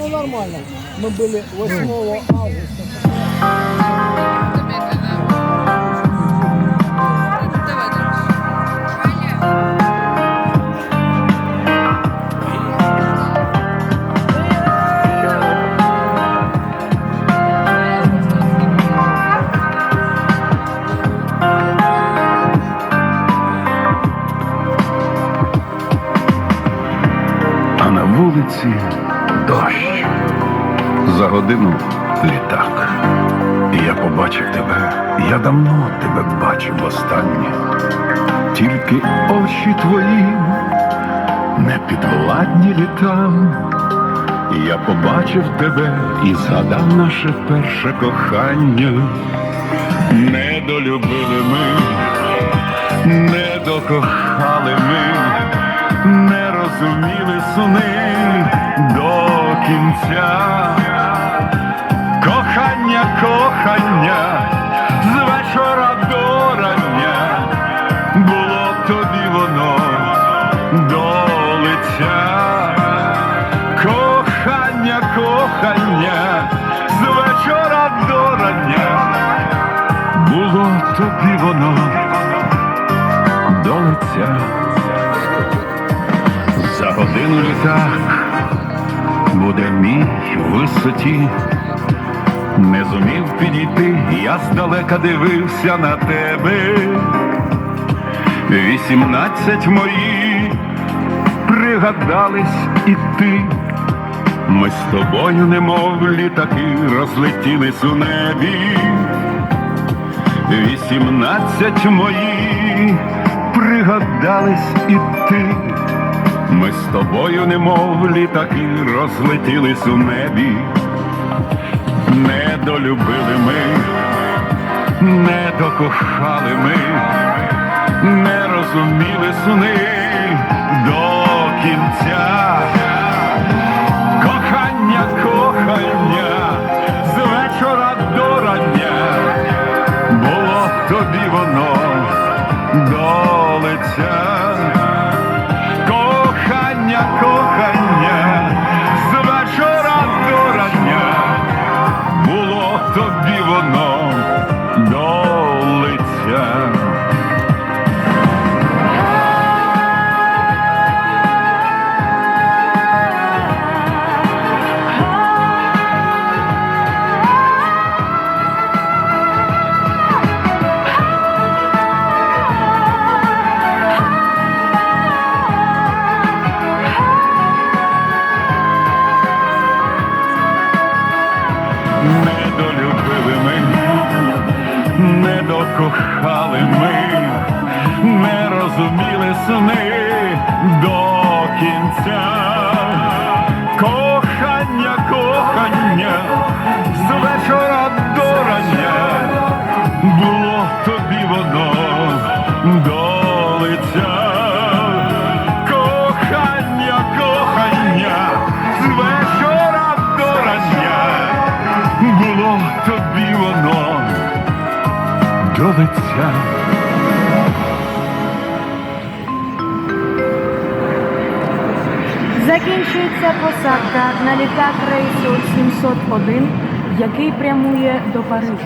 Ну нормально. Мы были 8 августа. Вулиці дощ. За годину літак. Я побачив тебе. Я давно тебе бачив востаннє. Тільки очі твої не підвладні літам. Я побачив тебе і згадав наше перше кохання. Не долюбили ми, не докохали ми, не розуміли суни до кінця. Кохання, кохання, з вечора до рання, було тобі воно до лиця. Кохання, кохання, з вечора до рання, було тобі воно до лиця. За годину літак буде мій в висоті. Не зумів підійти, я здалека дивився на тебе. Вісімнадцять мої пригадались і ти. Ми з тобою, немов літаки, розлетілись у небі. Вісімнадцять мої пригадались і ти. Ми з тобою, немов літаки, розлетілись у небі. Не долюбили ми, не докохали ми, не розуміли суни до кінця. Кохання, кохання, з вечора до рання, було тобі воно до лиця. Тобі воно не докохали ми, не розуміли сни. До до лиця. Закінчується посадка на літак рейсу 701, який прямує до Парижу.